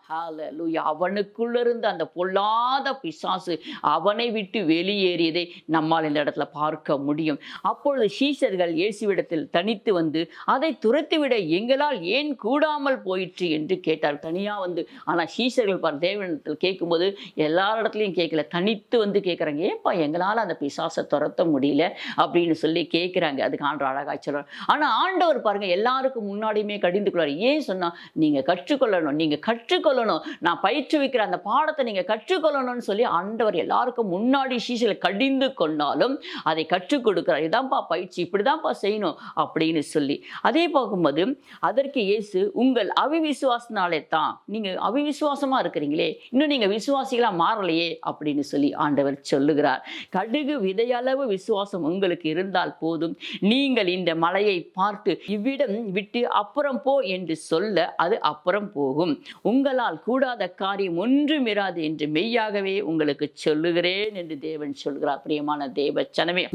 அவனுக்குள்ள இருந்த அந்த பொல்லாத பிசாசு அவனை விட்டு வெளியேறியதை நம்மால் இந்த இடத்துல பார்க்க முடியும். அப்பொழுது சீசர்கள் இயேசுவிடத்தில் தனித்து வந்து அதை துரத்திவிட எங்களால் ஏன் கூடாமல் போயிற்று? என்று கேட்டார் தனியா வந்து ஆனா சீசர்கள் தேவனிடத்தில் கேட்கும்போது எல்லா இடத்துலையும் கேட்கல தனித்து வந்து கேட்குறாங்க ஏப்பா எங்களால் அந்த பிசாசை துரத்த முடியல அப்படின்னு சொல்லி கேட்குறாங்க அதுக்கு ஆண்டு அழகாக சொல்கிறார் ஆனால் ஆண்டவர் பாருங்க எல்லாருக்கும் முன்னாடியுமே கடிந்து கொள்வார் ஏன் சொன்னா நீங்க கற்றுக்கொள்ளணும் நீங்க கற்றுக்கொள்ளணும். நான் பயிற்றுவிக்கிற அந்த பாடத்தை நீங்க கற்றுக்கொள்ளணும்னு சொல்லி ஆண்டவர் எல்லாருக்கும் முன்னாடி சீசலை கடிந்து கொண்டாலும் அதை கற்றுக் கொடுக்குறார். இதான்ப்பா பயிற்சி இப்படிதான்ப்பா செய்யணும் அப்படின்னு சொல்லி. அதே பார்க்கும்போது அதற்கு இயேசு உங்கள் அவிவிசுவாசனாலே தான். நீங்க அவிவிசுவாசமாக இருக்கிறீங்களே. இன்னும் நீங்க விசுவாசிகளாக மாறலையே அப்படின்னு சொல்லி ஆண்டவர் சொல்லுகிறார். கடுகு விதையளவு விசுவாசம் உங்களுக்கு இருந்தால் போதும். நீங்கள் இந்த மலையை பார்த்து இவ்விடம் விட்டு அப்புறம் போ என்று சொல்ல அது அப்புறம் போகும். உங்களால் கூடாத காரியம் ஒன்றும் இராது என்று மெய்யாகவே உங்களுக்கு சொல்லுகிறேன் என்று தேவன் சொல்கிறார். பிரியமான தேவ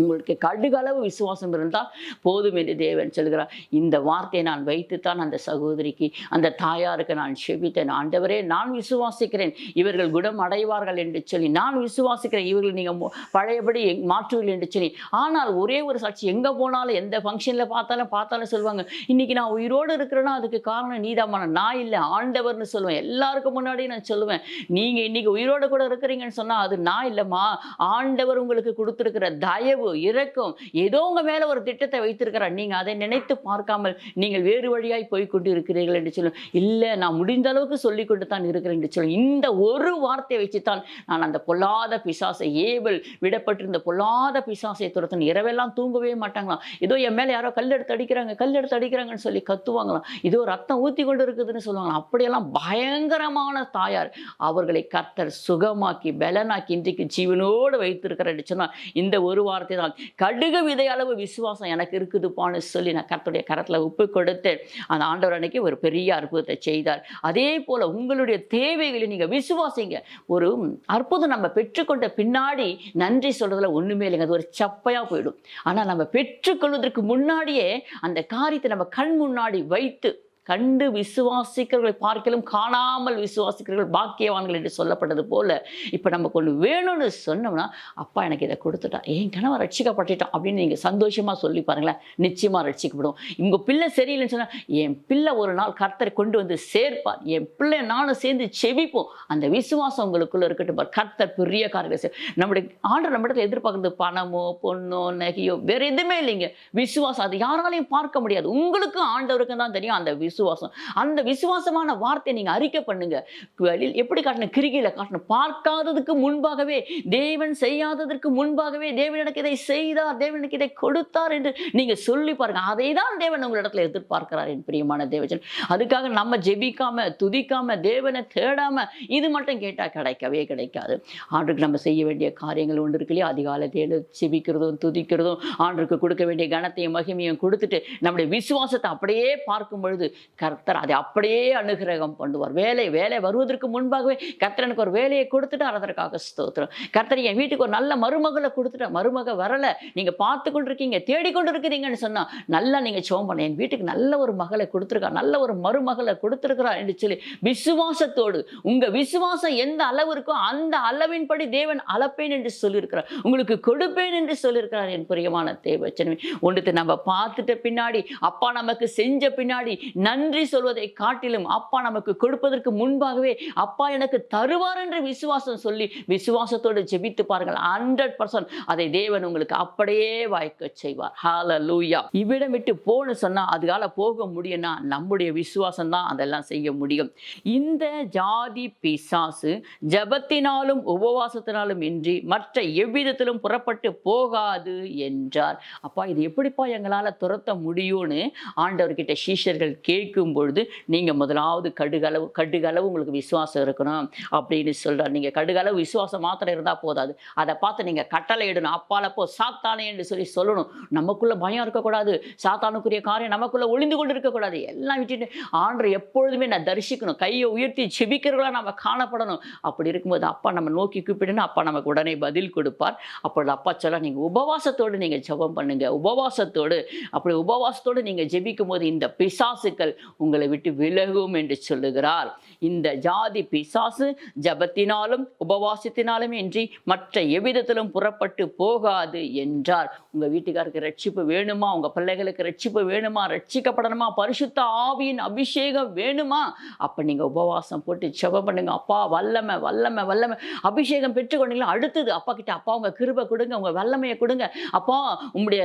உங்களுக்கு கடுகளவு விசுவாசம் இருந்தால் போதும் என்று தேவன் சொல்கிறார். இந்த வார்த்தையை நான் வைத்துத்தான் அந்த சகோதரிக்கு அந்த தாயாருக்கு நான் செபித்தேன். ஆண்டவரே நான் விசுவாசிக்கிறேன். இவர்கள் குணம் மாறுவார்கள் என்று சொல்லி நான் விசுவாசிக்கிறேன் இவர்கள் நீங்கள் பழையபடி எங்- மாற்றுவீர்கள் என்று சொல்லி. ஆனால் ஒரே ஒரு சாட்சி எங்கே போனாலும் எந்த ஃபங்க்ஷனில் பார்த்தாலும் பார்த்தாலும் சொல்லுவாங்க இன்றைக்கி நான் உயிரோடு இருக்கிறேன்னா அதுக்கு காரணம் நீதாமான நான் இல்லை ஆண்டவர்னு சொல்லுவேன். எல்லாருக்கும் முன்னாடி நான் சொல்லுவேன் நீங்கள் இன்றைக்கி உயிரோடு கூட இருக்கிறீங்கன்னு சொன்னால் அது நான் இல்லைம்மா. ஆண்டவர் உங்களுக்கு கொடுத்துருக்கிற தயவு இரக்கம் ஏதோ உங்கள் மேலே ஒரு திட்டத்தை வைத்திருக்கிறார். நீங்கள் அதை நினைத்து பார்க்காமல் நீங்கள் வேறு வழியாய் போய் கொண்டு இருக்கிறீர்கள் என்று சொல்லுவேன். இல்லை நான் முடிந்த அளவுக்கு சொல்லி கொண்டு தான் இருக்கிறேன் என்று சொல்லுவேன். இந்த ஒரு வார்த்தையை வச்சுத்தான் நான் அந்த பொல்லாத பிசாசை ஏவல் விடப்பட்டிருந்த பொல்லாத பிசாசை துரத்தன் இரவெல்லாம் தூங்கவே மாட்டாங்களாம். ஏதோ என் மேலே யாரோ கல் எடுத்து அடிக்கிறாங்க கல் எடுத்து அடிக்கிறாங்கன்னு சொல்லி கத்துவாங்களாம். இதோ ரத்தம் ஊற்றி கொண்டு இருக்குதுன்னு சொல்லுவாங்களாம். அப்படியெல்லாம் பயங்கரமான தாயார். அவர்களை கர்த்தர் சுகமாக்கி பலனாக்கி இன்றைக்கு ஜீவனோடு வைத்திருக்கிறார் சொன்னால் இந்த ஒரு வார்த்தை தான். கடுகு விதை அளவு விசுவாசம் எனக்கு இருக்குதுப்பான்னு சொல்லி நான் கர்த்தருடைய கரத்தில் உப்பு கொடுத்து அந்த ஆண்டவர் அன்னைக்கு ஒரு பெரிய அற்புதத்தை செய்தார். அதே போல உங்களுடைய தேவைகளை நீங்க விசுவாசிங்க. ஒரு அற்புதம் நம்ம பெற்றுக்கொண்ட பின்னாடி நன்றி சொல்றதுல ஒண்ணுமே இல்லைங்க. அது ஒரு சப்பையா போயிடும். ஆனா நம்ம பெற்றுக்கொள்வதற்கு முன்னாடியே அந்த காரியத்தை நம்ம கண் முன்னாடி வைத்து கண்டு விசுவாசிக்கிறவர்களை பார்க்கலும் காணாமல் விசுவாசிக்கிறவர்கள் பாக்கியவான்கள் என்று சொல்லப்பட்டது போல இப்போ நமக்கு ஒன்று வேணும்னு சொன்னோம்னா அப்பா எனக்கு இதை கொடுத்துட்டா என் கணவன் ரட்சிக்கப்பட்டுட்டான் அப்படின்னு நீங்கள் சந்தோஷமாக சொல்லி பாருங்களேன். நிச்சயமாக ரட்சிக்கப்படும். உங்கள் பிள்ளை சரியில்லைன்னு சொன்னால் என் பிள்ளை ஒரு நாள் கர்த்தரை கொண்டு வந்து சேர்ப்பார். என் பிள்ளை நானும் சேர்ந்து செவிப்போம் அந்த விசுவாசம் உங்களுக்குள்ளே இருக்கட்டும் பார். கர்த்தர் பெரிய காரியத்தை நம்முடைய ஆண்டு நம்ம இடத்துல எதிர்பார்க்கறது பணமோ பொண்ணோ நகையோ வேற எதுவுமே இல்லைங்க. விசுவாசம் அது யாராலையும் பார்க்க முடியாது. உங்களுக்கும் ஆண்டவருக்கும் தான் தெரியும். அந்த விசுவாசம். அந்த விசுவாசமான வார்த்தையை நீங்க அறிக்கை பண்ணுங்க. வழியில் எப்படி காட்டணும்? கிரிகையில் காட்டணும். பார்க்காததுக்கு முன்பாகவே தேவன் செய்யாததற்கு முன்பாகவே தேவன் எனக்கு இதை செய்தார் தேவன் எனக்கு இதை கொடுத்தார் என்று நீங்க சொல்லி பாருங்க. அதை தான் தேவன் உங்களிடத்தில் எதிர்பார்க்கிறார் என் பிரியமான தேவஜன். அதுக்காக நம்ம ஜெபிக்காம துதிக்காம தேவனை தேடாம இது மட்டும் கேட்டா கிடைக்கவே கிடைக்காது. ஆண்டுக்கு நம்ம செய்ய வேண்டிய காரியங்கள் ஒன்று இருக்கு இல்லையா? அதிகாலத்தையில் செபிக்கிறதும் துதிக்கிறதும் ஆண்டுக்கு கொடுக்க வேண்டிய கனத்தையும் மகிமையும் கொடுத்துட்டு நம்முடைய விசுவாசத்தை அப்படியே பார்க்கும் பொழுது கர்த்தர் அதை அப்படியே அனுகிரகம் பண்ணுவார். வேலை வேலை வருவதற்கு முன்பாகவே கர்த்தர் எனக்கு ஒரு வேலையை கொடுத்துட்டார் அதற்காக ஸ்தோத்திரம். கர்த்தர் என் வீட்டுக்கு ஒரு நல்ல மருமகளை கொடுத்துட்டார் மருமக வரலை நீங்க பார்த்து கொண்டு இருக்கீங்க தேடிக்கொண்டு இருக்கிறீங்கன்னு சொன்னா நல்லா நீங்க சோம் பண்ண. என் வீட்டுக்கு நல்ல ஒரு மகளை கொடுத்துருக்கா நல்ல ஒரு மருமகளை கொடுத்துருக்கிறா என்று சொல்லி விசுவாசத்தோடு உங்க விசுவாசம் எந்த அளவு இருக்கோ அந்த அளவின்படி தேவன் அளப்பேன் என்று சொல்லியிருக்கிறார். உங்களுக்கு கொடுப்பேன் என்று சொல்லியிருக்கிறார் என் பிரியமான தேவச்சனமே ஒன்றுத்தை நம்ம பார்த்துட்ட பின்னாடி அப்பா நமக்கு செஞ்ச பின்னாடி நன்றி சொல்வதை காட்டிலும் அப்பா நமக்கு கொடுப்பதற்கு முன்பாகவே அப்பா எனக்கு தருவார் என்று விசுவாசம் சொல்லி விசுவாசத்தோடு ஜெபித்து பாருங்கள். ஹண்ட்ரட் பர்சன்ட் அதை தேவன் உங்களுக்கு அப்படியே வாய்க்க செய்வார். ஹalleluya இவ்விடம் விட்டு போன்னு சொன்னா அதுகால போக முடியும்னா நம்முடைய விசுவாசம் தான் அதெல்லாம் செய்ய முடியும். இந்த ஜாதி பிசாசு ஜபத்தினாலும் உபவாசத்தினாலும் இன்றி மற்ற எவ்விதத்திலும் புறப்பட்டு போகாது என்றார். அப்பா இது எப்படிப்பா எங்களால் துரத்த முடியும்னு ஆண்டவர்கிட்ட சீஷர்கள் ஜெயிக்கும் பொழுது நீங்கள் முதலாவது கடுகளவு கடுகளவு உங்களுக்கு விசுவாசம் இருக்கணும் அப்படின்னு சொல்கிறார் நீங்கள் கடுகளவு விசுவாசம் மாத்திரம் இருந்தால் போதாது. அதை பார்த்து நீங்கள் கட்டளை இடணும். அப்பாலப்போ சாத்தானே என்று சொல்லி சொல்லணும். நமக்குள்ளே பயம் இருக்கக்கூடாது. சாத்தானுக்குரிய காரியம் நமக்குள்ளே ஒளிந்து கொண்டு இருக்கக்கூடாது எல்லாம் விட்டுட்டு ஆண்டு எப்பொழுதுமே நான் தரிசிக்கணும். கையை உயர்த்தி செபிக்கிறவர்களாக நம்ம காணப்படணும். அப்படி இருக்கும்போது அப்பா நம்ம நோக்கி கூப்பிடுன்னு அப்பா நமக்கு உடனே பதில் கொடுப்பார். அப்பொழுது அப்பா சொல்ல நீங்கள் உபவாசத்தோடு நீங்கள் ஜெபம் பண்ணுங்கள் உபவாசத்தோடு அப்படி உபவாசத்தோடு நீங்கள் ஜெபிக்கும் போது இந்த பிசாசுக்கள் உங்களை விட்டு விலகும் என்று சொல்லுகிறார். இந்த ஜாதி பிசாசு ஜபத்தினாலும் உபவாசத்தினாலும் இன்றி மற்ற எவ்விதத்திலும் புறப்பட்டு போகாது என்றார். உங்க வீட்டுக்காருக்கு ரட்சிப்பு வேணுமா? உங்க பிள்ளைகளுக்கு ரட்சிப்பு வேணுமா? ரட்சிக்கப்படணுமா? பரிசுத்த ஆவியின் அபிஷேகம் வேணுமா? அப்ப நீங்க உபவாசம் போட்டு ஜெபம் பண்ணுங்க. அப்பா வல்லமை வல்லமை வல்லமை. அபிஷேகம் பெற்றுக்கொண்டீங்களா அடுத்தது அப்பா கிட்ட அப்பா உங்க கிருபை கொடுங்க உங்க வல்லமையை கொடுங்க. அப்பா உங்களுடைய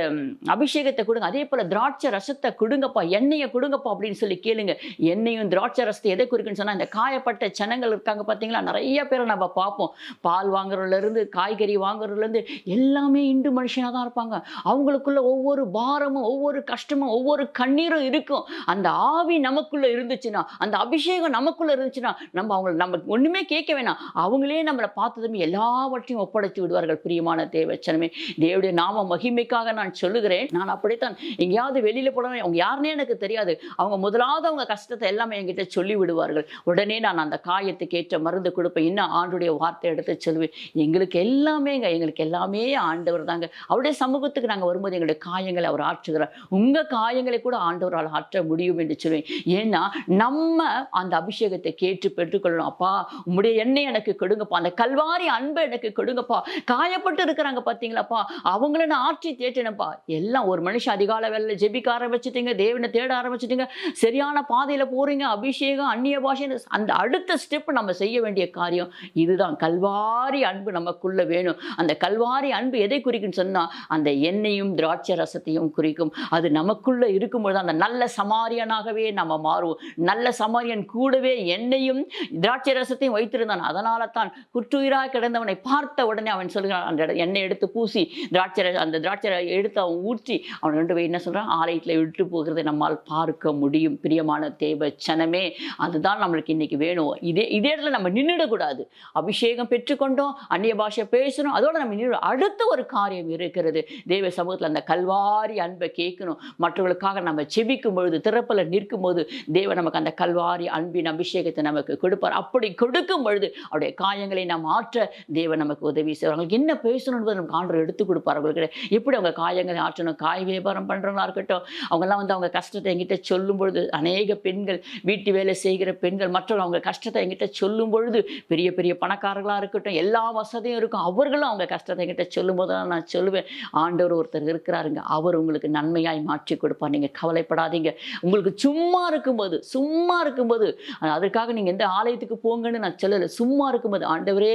அபிஷேகத்தை கொடுங்க. அதே போல திராட்சை ரசத்தை கொடுங்கப்பா எண்ணெயை கொடுங்கப்பா அப்படின்னு சொல்லி கேளுங்க. என்னையும் திராட்சை ரசத்தை எதை குறிக்குன்னு சொன்னா இந்த காயப்பட்ட ஜனங்கள் இருக்காங்க பார்த்தீங்களா நிறைய பேரை நம்ம பார்ப்போம். பால் வாங்குறதுல இருந்து காய்கறி வாங்குறதுல இருந்து எல்லாமே இந்து மனுஷனா தான் இருப்பாங்க. அவங்களுக்குள்ள ஒவ்வொரு பாரமும் ஒவ்வொரு கஷ்டமும் ஒவ்வொரு கண்ணீரும் இருக்கும். அந்த ஆவி நமக்குள்ள இருந்துச்சுன்னா அந்த அபிஷேகம் நமக்குள்ள இருந்துச்சுன்னா நம்ம அவங்கள நம்ம ஒண்ணுமே கேட்க வேணாம். அவங்களே நம்மளை பார்த்ததுமே எல்லாவற்றையும் ஒப்படைத்து விடுவார்கள். பிரியமான தேவச்சனமே தேவடைய நாம மகிமைக்காக நான் சொல்லுகிறேன். நான் அப்படித்தான். எங்கேயாவது வெளியில போனவன் அவங்க யாருன்னே எனக்கு தெரியாது. அவங்க முதலாவது அவங்க கஷ்டத்தை எல்லாமே என்கிட்ட சொல்லி விடுவார்கள் உடனே நான் அந்த காயத்துக்கு ஏற்ற மருந்து கொடுப்பேன். இன்னும் ஆண்டுடைய வார்த்தை எடுத்து சொல்லுவேன். எங்களுக்கு எல்லாமேங்க எங்களுக்கு எல்லாமே ஆண்டவர் தாங்க. அவருடைய சமூகத்துக்கு நாங்கள் வரும்போது எங்களுடைய காயங்களை அவர் ஆற்றுகிறார். உங்க காயங்களை கூட ஆண்டவரால் ஆற்ற முடியும் என்று சொல்லுவேன். ஏன்னா நம்ம அந்த அபிஷேகத்தை கேட்டு பெற்றுக்கொள்ளணும். அப்பா உங்களுடைய எண்ணெய் எனக்கு கொடுங்கப்பா. அந்த கல்வாரி அன்பை எனக்கு கொடுங்கப்பா. காயப்பட்டு இருக்கிறாங்க பார்த்தீங்களாப்பா. அவங்கள நான் ஆற்றி தேட்டினப்பா எல்லாம் ஒரு மனுஷன் அதிகால வேலை ஜெபிக்க ஆரம்பிச்சிட்டீங்க தேவனை தேட ஆரம்பிச்சிட்டீங்க. சரியான பாதையில் போகிறீங்க அபிஷேகம் அந்நிய பாஷை அந்த அடுத்த ஸ்டெப் நம்ம செய்ய வேண்டிய காரியம் இதுதான். கல்வாரி அன்பு நமக்குள்ளே வேணும். அந்த கல்வாரி அன்பு எதை குறிக்குன்னு சொன்னால் அந்த எண்ணெயும் திராட்சை ரசத்தையும் குறிக்கும். அது நமக்குள்ளே இருக்கும்பொழுது அந்த நல்ல சமாரியனாகவே நம்ம மாறுவோம். நல்ல சமாரியன் கூடவே எண்ணெயும் திராட்சை ரசத்தையும் வைத்திருந்தான். அதனால தான் குற்றுயிராக கிடந்தவனை பார்த்த உடனே அவன் சொல்கிறான் அந்த எண்ணெய் எடுத்து பூசி திராட்சை ரச- அந்த திராட்சை ர- எடுத்து அவன் ஊற்றி அவன் கொண்டு போய் என்ன சொல்கிறான் ஆலயத்தில் விட்டு போகிறதை நம்மால் பார்க்க முடியும். பிரியமான தேவ சனமே அதுதான் நம்மளுக்கு இன்றைக்கி வேணும். இதே இதே இடத்துல நம்ம நின்றுடக்கூடாது அபிஷேகம் பெற்றுக்கொண்டோம் அந்நிய பாஷை பேசணும் அதோடு நம்ம நின்று அடுத்த ஒரு காரியம் இருக்கிறது. தேவ சமூகத்தில் அந்த கல்வாரி அன்பை கேட்கணும். மற்றவர்களுக்காக நம்ம செபிக்கும் பொழுது திறப்பில் நிற்கும் போது தேவ நமக்கு அந்த கல்வாரி அன்பின் அபிஷேகத்தை நமக்கு கொடுப்பார். அப்படி கொடுக்கும் பொழுது அவருடைய காயங்களை நாம் ஆற்ற தேவ நமக்கு உதவி செய்வார். அவங்களுக்கு என்ன பேசணும் நமக்கு ஆண்டவர் எடுத்து கொடுப்பார் அவங்களுக்கு எப்படி அவங்க காயங்களை ஆற்றணும்? காய் வியாபாரம் பண்ணுறவங்களா இருக்கட்டும். அவங்கெல்லாம் வந்து அவங்க கஷ்டத்தை எங்கிட்ட சொல்லும் பொழுது அநேக பெண்கள் வீட்டு வேலை செய்கிற பெண்கள் மற்றவங்க அவங்க கஷ்டத்தை என்கிட்ட சொல்லும் பொழுது பெரிய பெரிய பணக்காரர்களாக இருக்கட்டும் எல்லா வசதியும் இருக்கும். அவர்களும் அவங்க கஷ்டத்தை என்கிட்ட சொல்லும் போது நான் சொல்லுவேன் ஆண்டவர் ஒருத்தர் இருக்கிறாருங்க. அவர் உங்களுக்கு நன்மையாய் மாற்றி கொடுப்பார். நீங்கள் கவலைப்படாதீங்க. உங்களுக்கு சும்மா இருக்கும்போது சும்மா இருக்கும்போது அதற்காக நீங்கள் எந்த ஆலயத்துக்கு போங்கன்னு நான் சொல்லலை. சும்மா இருக்கும்போது ஆண்டவரே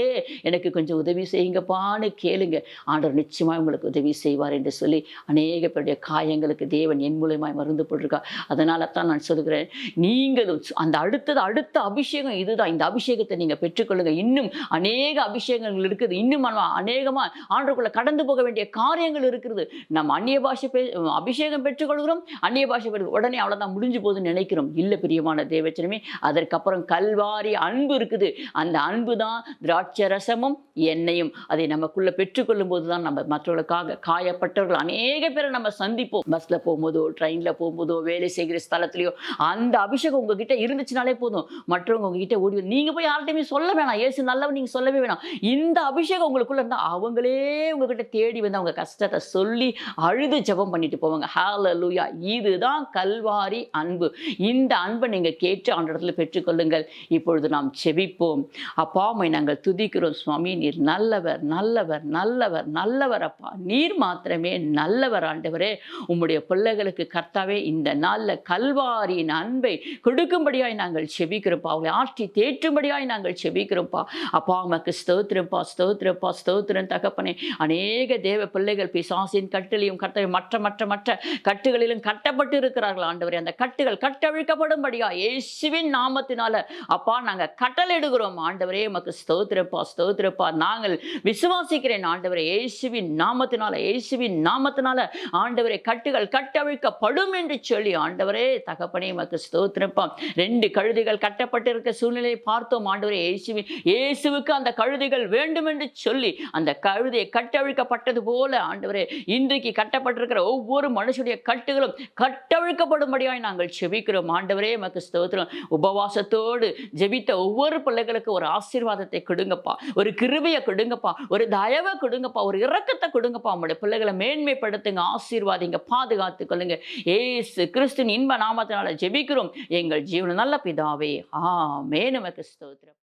எனக்கு கொஞ்சம் உதவி செய்யுங்கப்பான்னு கேளுங்க. ஆண்டவர் நிச்சயமாக உங்களுக்கு உதவி செய்வார் என்று சொல்லி அநேக பேருடைய காயங்களுக்கு தேவன் என் மூலியமாய் மருந்து போட்டிருக்கா அதனால தான் தான் நான் சொல்கிறேன் நீங்கள் அந்த அடுத்தது அடுத்த அபிஷேகம் இதுதான். இந்த அபிஷேகத்தை நீங்கள் பெற்றுக்கொள்ளுங்கள் இன்னும் அநேக அபிஷேகங்கள் இருக்குது. இன்னும் அநேகமாக ஆண்டுக்குள்ளே கடந்து போக வேண்டிய காரியங்கள் இருக்கிறது. நம்ம அந்நிய பாஷை பே அபிஷேகம் பெற்றுக்கொள்கிறோம். அந்நிய பாஷை பெற்று உடனே அவ்வளோதான் முடிஞ்சு போகுதுன்னு நினைக்கிறோம். இல்லை பிரியமான தேவச்சனமே அதற்கப்புறம் கல்வாரி அன்பு இருக்குது. அந்த அன்பு தான் திராட்சை ரசமும் எண்ணெயும். அதை நமக்குள்ளே பெற்றுக்கொள்ளும் போது தான் நம்ம மற்றவர்களுக்காக காயப்பட்டவர்கள் அநேக பேரை நம்ம சந்திப்போம். பஸ்ஸில் போகும்போதோ ட்ரெயின்ல போகும்போதோ வேலை செய்கிற இடத்துலையோ அந்த அபிஷேகம் உங்ககிட்ட இருந்துச்சுனாலே போதும். மற்றவங்க உங்ககிட்ட ஓடி நீங்க போய் யார்கிட்டயுமே சொல்ல வேணாம். ஏசு நல்லவன் நீங்க சொல்லவே வேணாம். இந்த அபிஷேகம் உங்களுக்குள்ள இருந்தா அவங்களே உங்ககிட்ட தேடி வந்து அவங்க கஷ்டத்தை சொல்லி அழுது ஜெபம் பண்ணிட்டு போவாங்க. ஹalleluya இதுதான் கல்வாரி அன்பு. இந்த அன்பை நீங்க கேட்டு அந்த இடத்துல பெற்றுக்கொள்ளுங்கள். இப்பொழுது நாம் செபிப்போம் அப்பா உம்மை நாங்கள் துதிக்கிறோம். சுவாமி நீர் நல்லவர் நல்லவர் நல்லவர் நல்லவர் அப்பா. நீர் மாத்திரமே நல்லவர் ஆண்டவரே. உம்முடைய பிள்ளைகளுக்கு கர்த்தாவே இந்த நாளில் கல்வாரியின் அன்பை கொடுக்கும்படியாய் நாங்கள் செபிக்கிறோம்ப்பா. அவங்களை ஆற்றி தேற்றும்படியாய் நாங்கள் செபிக்கிறோம்ப்பா. அப்பா உமக்கு ஸ்தோத்திரம்ப்பா ஸ்தோத்திரம்ப்பா ஸ்தோத்திரம் தகப்பனே. அநேக தேவ பிள்ளைகள் பிசாசின் கட்டிலையும் கட்ட மற்ற மற்ற மற்ற கட்டுகளிலும் கட்டப்பட்டு இருக்கிறார்கள் ஆண்டவரே அந்த கட்டுகள் கட்டவிழ்க்கப்படும்படியா இயேசுவின் நாமத்தினால அப்பா நாங்க கட்டளையிடுகிறோம் ஆண்டவரே உமக்கு ஸ்தோத்திரப்பா ஸ்தோத்திரப்பா நாங்கள் விசுவாசிக்கிறேன். ஆண்டவரே இயேசுவின் நாமத்தினால இயேசுவின் நாமத்தினால ஆண்டவரே கட்டுகள் கட்டவிழ்க்கப்படும் என்று சொல்லி ஆண்டவரே தகப்பனே உமக்கு ஸ்தோத்திருப்போம் ரெண்டு கழுதைகள் கட்டப்பட்டிருக்க சூழ்நிலையை பார்த்தோம் ஆண்டவரே இயேசுவின் இயேசுவுக்கு அந்த கழுதைகள் வேண்டும் என்று சொல்லி அந்த கழுதை கட்டவிழ்க்கப்பட்டது போல ஆண்டவரே இன்றைக்கு கட்டப்பட்டிருக்கிற ஒவ்வொரு மனுஷனுடைய கட்டுகளும் கட்டவிழ்க்கப்படும்படியாய் நாங்கள் செபிக்கிறோம். ஆண்டவரே உமக்கு ஸ்தோத்திரம். உபவாசத்தோடு ஜெபித்த ஒவ்வொரு பிள்ளைகளுக்கு ஒரு ஆசீர்வாதத்தை கொடுங்கப்பா. ஒரு கிருபையை கொடுங்கப்பா. ஒரு தயவை கொடுங்கப்பா. ஒரு இரக்கத்தை கொடுங்கப்பா. உங்களுடைய பிள்ளைகளை மேன்மைப்படுத்துங்க ஆசீர்வாதிங்க பாதுகாத்து கொள்ளுங்க ஏசு கிறிஸ்துவின் இன்ப நாம நாமத்தினால ஜெபிக்கிறோம். எங்கள் ஜீவன நல்ல பிதாவே. ஆமே நமக்கு ஸ்தோத்திரம்.